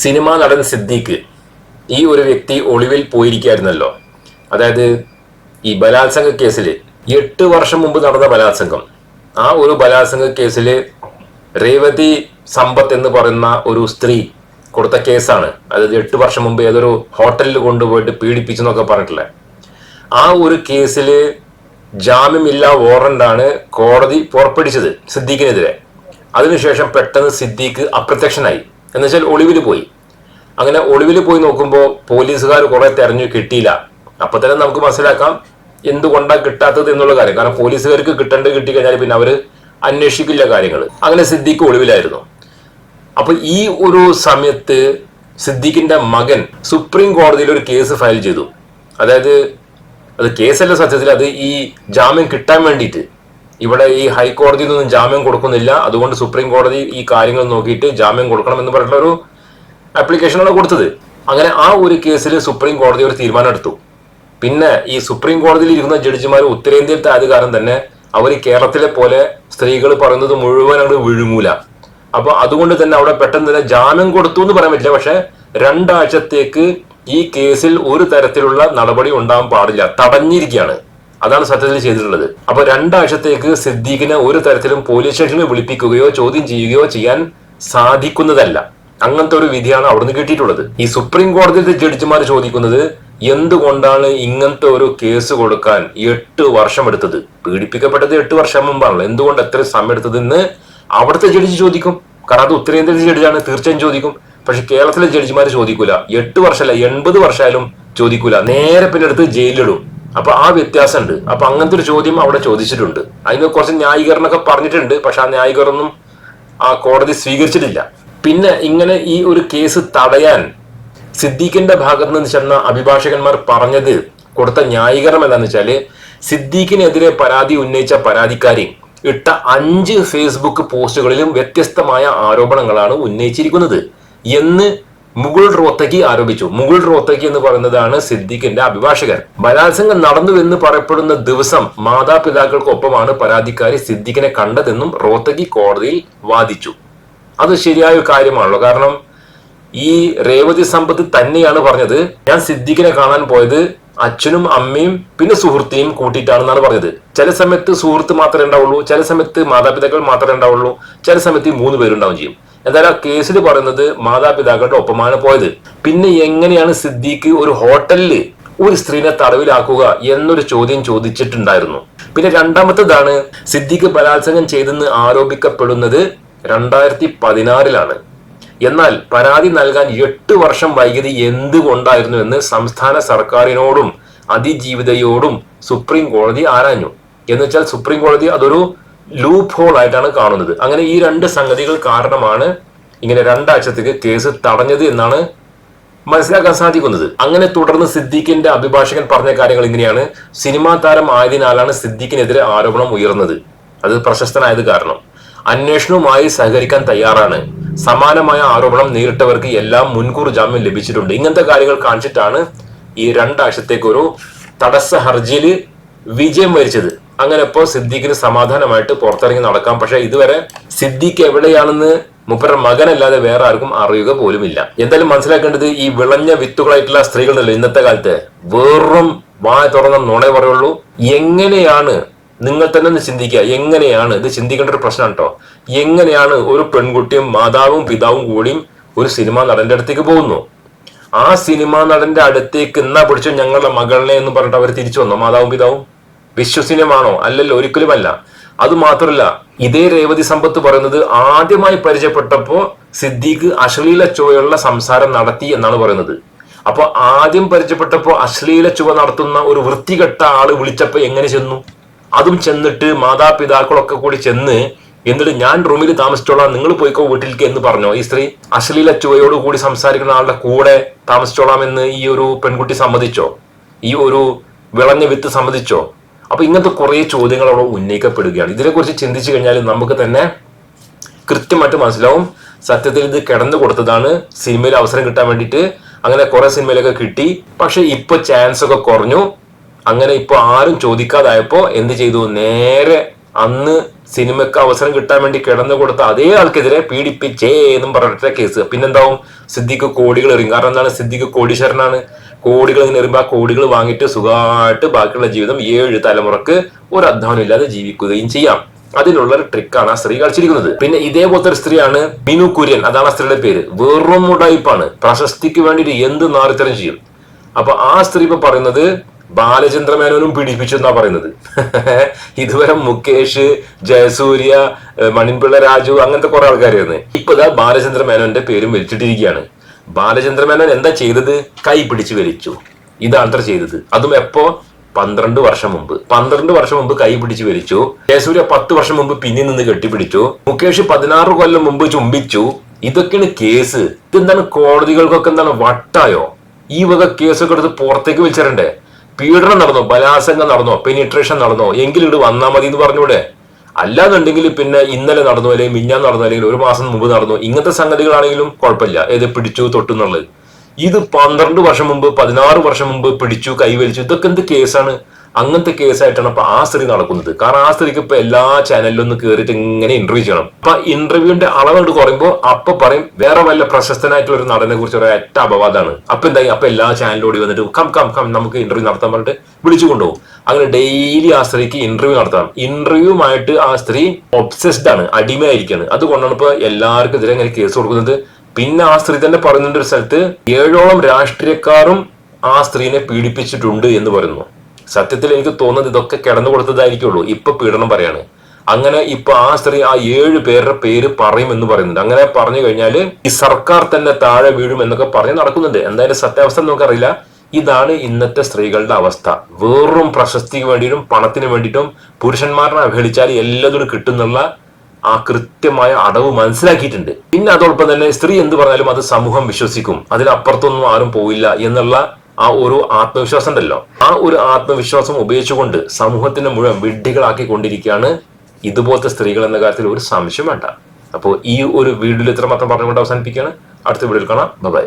Cinema നടൻ സിദ്ദീഖ് ഈ ഒരു വ്യക്തി ഒളിവിൽ പോയിരിക്കായിരുന്നല്ലോ അതായത് ഈ ബലാത്സംഗ കേസിൽ എട്ട് വർഷം മുമ്പ് നടന്ന ബലാത്സംഗം. ആ ഒരു ബലാത്സംഗ കേസിൽ രേവതി സമ്പത്ത് എന്ന് പറയുന്ന ഒരു സ്ത്രീ കൊടുത്ത കേസാണ്. അതായത് എട്ട് വർഷം മുമ്പ് ഏതൊരു ഹോട്ടലിൽ കൊണ്ടുപോയിട്ട് പീഡിപ്പിച്ചു എന്നൊക്കെ പറഞ്ഞിട്ടില്ലേ. ആ ഒരു കേസിൽ ജാമ്യമില്ലാ വാറന്റാണ് കോടതി പുറപ്പെടുവിച്ചത് സിദ്ദീഖിനെതിരെ. അതിനുശേഷം പെട്ടെന്ന് സിദ്ദീഖ് അപ്രത്യക്ഷനായി. എന്നുവെച്ചാൽ ഒളിവിൽ പോയി. അങ്ങനെ ഒളിവിൽ പോയി നോക്കുമ്പോൾ പോലീസുകാർ കുറെ തെരഞ്ഞു കിട്ടിയില്ല. അപ്പൊ തന്നെ നമുക്ക് മനസ്സിലാക്കാം എന്തുകൊണ്ടാണ് കിട്ടാത്തത് എന്നുള്ള കാര്യം. കാരണം പോലീസുകാർക്ക് കിട്ടേണ്ടത് കിട്ടിക്കഴിഞ്ഞാൽ പിന്നെ അവർ അന്വേഷിക്കില്ല കാര്യങ്ങൾ അങ്ങനെ സിദ്ദിഖ് ഒളിവിലായിരുന്നു. അപ്പൊ ഈ ഒരു സമയത്ത് സിദ്ദിഖിന്റെ മകൻ സുപ്രീം കോടതിയിൽ ഒരു കേസ് ഫയൽ ചെയ്തു. അതായത് അത് കേസല്ല സത്യത്തിൽ അത് ഈ ജാമ്യം കിട്ടാൻ വേണ്ടിയിട്ട്. ഇവിടെ ഈ ഹൈക്കോടതിയിൽ നിന്നും ജാമ്യം കൊടുക്കുന്നില്ല. അതുകൊണ്ട് സുപ്രീം കോടതി ഈ കാര്യങ്ങൾ നോക്കിയിട്ട് ജാമ്യം കൊടുക്കണം എന്ന് പറഞ്ഞിട്ടുള്ള ഒരു ആപ്ലിക്കേഷനാണ് കൊടുത്തത്. അങ്ങനെ ആ ഒരു കേസിൽ സുപ്രീം കോടതി ഒരു തീരുമാനം എടുത്തു പിന്നെ ഈ സുപ്രീം കോടതിയിൽ ഇരിക്കുന്ന ജഡ്ജിമാർ ഉത്തരേന്ത്യയിലത്തെ ആയത് കാരണം തന്നെ അവർ കേരളത്തിലെ പോലെ സ്ത്രീകൾ പറയുന്നത് മുഴുവൻ അങ്ങോട്ട് വിഴുങ്ങൂല. അപ്പൊ അതുകൊണ്ട് തന്നെ അവിടെ പെട്ടെന്ന് തന്നെ ജാമ്യം കൊടുത്തു എന്ന് പറയാൻ പറ്റില്ല. പക്ഷെ രണ്ടാഴ്ചത്തേക്ക് ഈ കേസിൽ ഒരു തരത്തിലുള്ള നടപടി ഉണ്ടാകാൻ പാടില്ല. തടഞ്ഞിരിക്കുകയാണ്. അതാണ് സത്യത്തിൽ ചെയ്തിട്ടുള്ളത്. അപ്പൊ രണ്ടാഴ്ചത്തേക്ക് സിദ്ദീഖിനെ ഒരു തരത്തിലും പോലീസ് സ്റ്റേഷനിൽ വിളിപ്പിക്കുകയോ ചോദ്യം ചെയ്യുകയോ ചെയ്യാൻ സാധിക്കുന്നതല്ല. അങ്ങനത്തെ ഒരു വിധിയാണ് അവിടുന്ന് കിട്ടിയിട്ടുള്ളത്. ഈ സുപ്രീം കോടതിയിലെ ജഡ്ജിമാർ ചോദിക്കുന്നത് എന്തുകൊണ്ടാണ് ഇങ്ങനത്തെ ഒരു കേസ് കൊടുക്കാൻ എട്ട് വർഷം എടുത്തത്? പീഡിപ്പിക്കപ്പെട്ടത് എട്ട് വർഷം മുമ്പാണല്ലോ. എന്തുകൊണ്ട് എത്ര സമയം എടുത്തതെന്ന് അവിടുത്തെ ജഡ്ജി ചോദിക്കും. കാരണം അത് ഉത്തരേന്ത്യയിലെ ജഡ്ജാണ് തീർച്ചയായും ചോദിക്കും. പക്ഷെ കേരളത്തിലെ ജഡ്ജിമാർ ചോദിക്കൂല. എട്ട് വർഷമല്ല എൺപത് വർഷമായാലും ചോദിക്കൂല. നേരെ പിന്നെ എടുത്ത് ജയിലിലിടും. അപ്പൊ ആ വ്യത്യാസമുണ്ട്. അപ്പൊ അങ്ങനത്തെ ഒരു ചോദ്യം അവിടെ ചോദിച്ചിട്ടുണ്ട്. അതിന് കുറച്ച് ന്യായീകരണമൊക്കെ പറഞ്ഞിട്ടുണ്ട്. പക്ഷെ ആ ന്യായീകരണം ആ കോടതി സ്വീകരിച്ചിട്ടില്ല. പിന്നെ ഇങ്ങനെ ഈ ഒരു കേസ് തടയാൻ സിദ്ദീഖിന്റെ ഭാഗത്ത് നിന്ന് ചെന്ന അഭിഭാഷകന്മാർ പറഞ്ഞത് കൊടുത്ത ന്യായീകരണം എന്താണെന്ന് വെച്ചാൽ സിദ്ദീഖിനെതിരെ പരാതി ഉന്നയിച്ച പരാതിക്കാരി ഇട്ട അഞ്ച് ഫേസ്ബുക്ക് പോസ്റ്റുകളിലും വ്യത്യസ്തമായ ആരോപണങ്ങളാണ് ഉന്നയിച്ചിരിക്കുന്നത്. എന്ന് മുകുൾ റോത്തക്കി ആരോപിച്ചു. മുകുൾ റോത്തക്കി എന്ന് പറയുന്നതാണ് സിദ്ദിഖിന്റെ അഭിഭാഷകൻ. ബലാത്സംഗം നടന്നു എന്ന് പറയപ്പെടുന്ന ദിവസം മാതാപിതാക്കൾക്കൊപ്പമാണ് പരാതിക്കാരി സിദ്ദിഖിനെ കണ്ടതെന്നും റോത്തക്കി കോടതിയിൽ വാദിച്ചു. അത് ശരിയായ കാര്യമാണല്ലോ. കാരണം ഈ രേവതി സമ്പത്ത് തന്നെയാണ് പറഞ്ഞത്. ഞാൻ സിദ്ദിഖിനെ കാണാൻ പോയത് അച്ഛനും അമ്മയും പിന്നെ സുഹൃത്തിനെയും കൂട്ടിയിട്ടാണെന്നാണ് പറഞ്ഞത്. ചില സമയത്ത് സുഹൃത്ത് മാത്രമേ ഉണ്ടാവുള്ളൂ ചില സമയത്ത് മാതാപിതാക്കൾ മാത്രമേ ഉണ്ടാവുള്ളൂ ചില സമയത്ത് മൂന്ന് പേരുണ്ടാവും ചെയ്യും. എന്തായാലും കേസിൽ പറയുന്നത് മാതാപിതാക്കളുടെ ഒപ്പമാണ് പോയത്. പിന്നെ എങ്ങനെയാണ് സിദ്ദീഖ് ഒരു ഹോട്ടലിൽ ഒരു സ്ത്രീനെ തടവിലാക്കുക എന്നൊരു ചോദ്യം ചോദിച്ചിട്ടുണ്ടായിരുന്നു. പിന്നെ രണ്ടാമത്തേതാണ് സിദ്ദീഖ് ബലാത്സംഗം ചെയ്തെന്ന് ആരോപിക്കപ്പെടുന്നത് രണ്ടായിരത്തി പതിനാറിലാണ് എന്നാൽ പരാതി നൽകാൻ എട്ട് വർഷം വൈകിയത് എന്തുകൊണ്ടായിരുന്നു എന്ന് സംസ്ഥാന സർക്കാരിനോടും അതിജീവിതയോടും സുപ്രീം കോടതി ആരാഞ്ഞു. എന്ന് വെച്ചാൽ സുപ്രീം കോടതി അതൊരു ലൂപ്പ് ഹോൾ ആയിട്ടാണ് കാണുന്നത്. അങ്ങനെ ഈ രണ്ട് സംഗതികൾ കാരണമാണ് ഇങ്ങനെ രണ്ടാഴ്ചത്തേക്ക് കേസ് തടഞ്ഞത് എന്നാണ് മനസ്സിലാക്കാൻ സാധിക്കുന്നത്. അങ്ങനെ തുടർന്ന് സിദ്ദീഖിന്റെ അഭിഭാഷകൻ പറഞ്ഞ കാര്യങ്ങൾ ഇങ്ങനെയാണ്. സിനിമാ താരം ആയതിനാലാണ് സിദ്ദീഖിനെതിരെ ആരോപണം ഉയർന്നത്. അത് പ്രശസ്തനായത് കാരണം. അന്വേഷണവുമായി സഹകരിക്കാൻ തയ്യാറാണ്. സമാനമായ ആരോപണം നേരിട്ടവർക്ക് എല്ലാം മുൻകൂർ ജാമ്യം ലഭിച്ചിട്ടുണ്ട്. ഇങ്ങനത്തെ കാര്യങ്ങൾ കാണിച്ചിട്ടാണ് ഈ രണ്ടാഴ്ചത്തേക്ക് ഒരു തടസ്സ ഹർജിയിൽ വിജയം വരിച്ചത്. അങ്ങനെ ഇപ്പോൾ സിദ്ദീഖിന് സമാധാനമായിട്ട് പുറത്തിറങ്ങി നടക്കാം. പക്ഷെ ഇതുവരെ സിദ്ദീഖ് എവിടെയാണെന്ന് മുപ്പര മകനല്ലാതെ വേറെ ആർക്കും അറിയുക പോലുമില്ല എന്തായാലും മനസ്സിലാക്കേണ്ടത് ഈ വിളഞ്ഞ വിത്തുകളായിട്ടുള്ള സ്ത്രീകളുണ്ടല്ലോ ഇന്നത്തെ കാലത്ത്? വെറും വായ തുറന്ന നുണ പറയുള്ളൂ. എങ്ങനെയാണ് നിങ്ങൾ തന്നെ ഒന്ന് ചിന്തിക്കുക. എങ്ങനെയാണ്? ഇത് ചിന്തിക്കേണ്ട ഒരു പ്രശ്നം കേട്ടോ എങ്ങനെയാണ് ഒരു പെൺകുട്ടിയും മാതാവും പിതാവും കൂടിയും ഒരു സിനിമ നടന്റെ അടുത്തേക്ക് പോകുന്നു? ആ സിനിമാ നടന്റെ അടുത്തേക്ക് എന്നാ പിടിച്ചോ ഞങ്ങളുടെ മകളിനെ എന്ന് പറഞ്ഞിട്ട് അവർ തിരിച്ചു വന്നോ? മാതാവും പിതാവും? വിശ്വസനീയമാണോ? അല്ലല്ലോ ഒരിക്കലുമല്ല. അത് മാത്രമല്ല ഇതേ രേവതി സമ്പത്ത് പറയുന്നത് ആദ്യമായി പരിചയപ്പെട്ടപ്പോ സിദ്ദീഖ് അശ്ലീല ചുവയുള്ള സംസാരം നടത്തി എന്നാണ് പറയുന്നത്. അപ്പോൾ ആദ്യം പരിചയപ്പെട്ടപ്പോൾ അശ്ലീല ചുവ നടത്തുന്ന ഒരു വൃത്തികെട്ട ആൾ വിളിച്ചപ്പോൾ എങ്ങനെ ചെന്നു? അതും ചെന്നിട്ട് മാതാപിതാക്കളൊക്കെ കൂടി ചെന്ന് എന്നിട്ട് ഞാൻ റൂമിൽ താമസിച്ചോളാം നിങ്ങൾ പോയിക്കോ വീട്ടിലേക്ക് എന്ന് പറഞ്ഞോ. ഈ സ്ത്രീ അശ്ലീല ചുവയോട് കൂടി സംസാരിക്കുന്ന ആളുടെ കൂടെ താമസിച്ചോളാം എന്ന് ഈ ഒരു പെൺകുട്ടി സമ്മതിച്ചോ? ഈ ഒരു വിളഞ്ഞ വിത്ത് സമ്മതിച്ചോ? അപ്പൊ ഇങ്ങനത്തെ കുറെ ചോദ്യങ്ങൾ അവിടെ ഉന്നയിക്കപ്പെടുകയാണ്. ഇതിനെക്കുറിച്ച് ചിന്തിച്ചു കഴിഞ്ഞാൽ നമുക്ക് തന്നെ കൃത്യമായിട്ട് മനസ്സിലാവും. സത്യത്തിൽ ഇത് കിടന്നു കൊടുത്തതാണ്. സിനിമയിൽ അവസരം കിട്ടാൻ വേണ്ടിയിട്ട് അങ്ങനെ കുറെ സിനിമയിലൊക്കെ കിട്ടി. പക്ഷെ ഇപ്പൊ ചാൻസ് ഒക്കെ കുറഞ്ഞു. അങ്ങനെ ഇപ്പൊ ആരും ചോദിക്കാതായപ്പോ എന്ത് ചെയ്തു? നേരെ അന്ന് സിനിമയ്ക്ക് അവസരം കിട്ടാൻ വേണ്ടി കിടന്നു കൊടുത്ത അതേ ആൾക്കെതിരെ പീഡിപ്പിച്ചേ എന്നും പറഞ്ഞിട്ട് കേസ്. പിന്നെന്താവും? സിദ്ദിഖ് കോടികൾ എറിയും. കാരണം എന്താണ്? സിദ്ദിഖ് കോടീശ്വരനാണ്. കോടികൾ ഇങ്ങനെ എറിയുമ്പോൾ ആ കോടികൾ വാങ്ങിയിട്ട് സുഖമായിട്ട് ബാക്കിയുള്ള ജീവിതം ഏഴ് തലമുറയ്ക്ക് ഒരു അധ്വാനം ഇല്ലാതെ ജീവിക്കുകയും ചെയ്യാം. അതിനുള്ള ഒരു ട്രിക്കാണ് ആ സ്ത്രീ കളിച്ചിരിക്കുന്നത്. പിന്നെ ഇതേപോലത്തെ ഒരു സ്ത്രീയാണ് മിനു കുര്യൻ. അതാണ് ആ സ്ത്രീയുടെ പേര്. വെറും ഉടായിപ്പാണ്. പ്രശസ്തിക്ക് വേണ്ടിയിട്ട് എന്ത് നാറിത്തരം ചെയ്യും? അപ്പൊ ആ സ്ത്രീ ഇപ്പൊ പറയുന്നത് ബാലചന്ദ്ര മേനോനും പീഡിപ്പിച്ചു എന്നാ പറയുന്നത്. ഇതുവരെ മുകേഷ് ജയസൂര്യ മണിൻപിള്ള രാജു അങ്ങനത്തെ കുറെ ആൾക്കാരായിരുന്നു ഇപ്പൊ ഇതാ ബാലചന്ദ്ര മേനോന്റെ പേരും വലിച്ചിട്ടിരിക്കുകയാണ്. ബാലചന്ദ്ര മേനോൻ എന്താ ചെയ്തത്? കൈ പിടിച്ച് വലിച്ചു. ഇതാണ് അത്ര ചെയ്തത്. അതും എപ്പോ? പന്ത്രണ്ട് വർഷം മുമ്പ്. പന്ത്രണ്ട് വർഷം മുമ്പ് കൈ പിടിച്ച് വലിച്ചു. ജയസൂര്യ പത്ത് വർഷം മുമ്പ് പിന്നിൽ നിന്ന് കെട്ടിപ്പിടിച്ചു. മുകേഷ് പതിനാറ് കൊല്ലം മുമ്പ് ചുംബിച്ചു. ഇതൊക്കെയാണ് കേസ്. ഇതെന്താണ് കോടതികൾക്കൊക്കെ എന്താണ് വട്ടായോ? ഈ വക കേസൊക്കെ എടുത്ത് പുറത്തേക്ക് വെച്ചിരണ്ടേ പീഡനം നടന്നോ ബലാസംഗം നടന്നോ പെനിട്രേഷൻ നടന്നോ എങ്കിലും ഇവിടെ വന്നാൽ മതി എന്ന് പറഞ്ഞൂടെ അല്ലാന്നുണ്ടെങ്കിൽ പിന്നെ ഇന്നലെ നടന്നു അല്ലെങ്കിൽ മിഞ്ഞാൻ നടന്നു അല്ലെങ്കിൽ ഒരു മാസം മുമ്പ് നടന്നു ഇങ്ങനത്തെ സംഗതികളാണെങ്കിലും കുഴപ്പമില്ല. ഏത് പിടിച്ചു തൊട്ടു എന്നുള്ളത്. ഇത് പന്ത്രണ്ട് വർഷം മുമ്പ് പതിനാറ് വർഷം മുമ്പ് പിടിച്ചു കൈവലിച്ചു ഇതൊക്കെ എന്ത് കേസാണ് അങ്ങനത്തെ കേസായിട്ടാണ് അപ്പൊ ആ സ്ത്രീ നടക്കുന്നത്. കാരണം ആ സ്ത്രീക്ക് ഇപ്പൊ എല്ലാ ചാനലിലും ഒന്ന് കയറിയിട്ട് ഇങ്ങനെ ഇന്റർവ്യൂ ചെയ്യണം. അപ്പൊ ഇന്റർവ്യൂവിന്റെ അളവ് കുറയുമ്പോൾ അപ്പൊ പറയും വേറെ വല്ല പ്രശസ്തനായിട്ടുള്ള ഒരു നടനെ കുറിച്ച് ഒരു ഒറ്റ അപവാദമാണ് അപ്പൊ എന്തായി? അപ്പൊ എല്ലാ ചാനലും ഓടി വന്നിട്ട് കം കം കം നമുക്ക് ഇന്റർവ്യൂ നടത്താൻ പറഞ്ഞിട്ട് വിളിച്ചു കൊണ്ടുപോകും. അങ്ങനെ ഡെയിലി ആ സ്ത്രീക്ക് ഇന്റർവ്യൂ നടത്താം ഇന്റർവ്യൂമായിട്ട് ആ സ്ത്രീ ഒബ്സെസ്ഡ് ആണ് അടിമയായിരിക്കാണ്. അതുകൊണ്ടാണ് ഇപ്പൊ എല്ലാവർക്കും എതിരെ ഇങ്ങനെ കേസ് കൊടുക്കുന്നത്. പിന്നെ ആ സ്ത്രീ തന്നെ പറയുന്നുണ്ട് ഒരു സ്ഥലത്ത് ഏഴോളം രാഷ്ട്രീയക്കാരും ആ സ്ത്രീനെ പീഡിപ്പിച്ചിട്ടുണ്ട് എന്ന് പറയുന്നു. സത്യത്തിൽ എനിക്ക് തോന്നുന്നത് ഇതൊക്കെ കിടന്നു കൊടുത്തതായിരിക്കുള്ളൂ. ഇപ്പൊ പീഡനം പറയാണ്. അങ്ങനെ ഇപ്പൊ ആ സ്ത്രീ ആ ഏഴ് പേരുടെ പേര് പറയും എന്ന് പറയുന്നുണ്ട്. അങ്ങനെ പറഞ്ഞു കഴിഞ്ഞാൽ ഈ സർക്കാർ തന്നെ താഴെ വീഴും എന്നൊക്കെ പറഞ്ഞ് നടക്കുന്നുണ്ട്. എന്തായാലും സത്യാവസ്ഥ നമുക്കറിയില്ല. ഇതാണ് ഇന്നത്തെ സ്ത്രീകളുടെ അവസ്ഥ. വെറും പ്രശസ്തിക്ക് വേണ്ടിയിട്ടും പണത്തിന് വേണ്ടിയിട്ടും പുരുഷന്മാരെ അവഹേളിച്ചാൽ എല്ലാതും കിട്ടുന്നുള്ള ആ കൃത്യമായ അടവ് മനസ്സിലാക്കിയിട്ടുണ്ട്. പിന്നെ അതോടൊപ്പം തന്നെ സ്ത്രീ എന്ത് പറഞ്ഞാലും അത് സമൂഹം വിശ്വസിക്കും. അതിലപ്പുറത്തൊന്നും ആരും പോയില്ല എന്നുള്ള ആ ഒരു ആത്മവിശ്വാസം ഉണ്ടല്ലോ. ആ ഒരു ആത്മവിശ്വാസം ഉപയോഗിച്ചുകൊണ്ട് സമൂഹത്തിന്റെ മുഴുവൻ വിഡ്ഢികളാക്കി കൊണ്ടിരിക്കുകയാണ് ഇതുപോലത്തെ സ്ത്രീകൾ എന്ന കാര്യത്തിൽ ഒരു സംശയം വേണ്ട. അപ്പോൾ ഈ ഒരു വീഡിയോയിൽ ഇത്ര മാത്രം പറഞ്ഞുകൊണ്ട് അവസാനിപ്പിക്കുകയാണ്. അടുത്ത വീഡിയോയിൽ കാണാം. ബൈ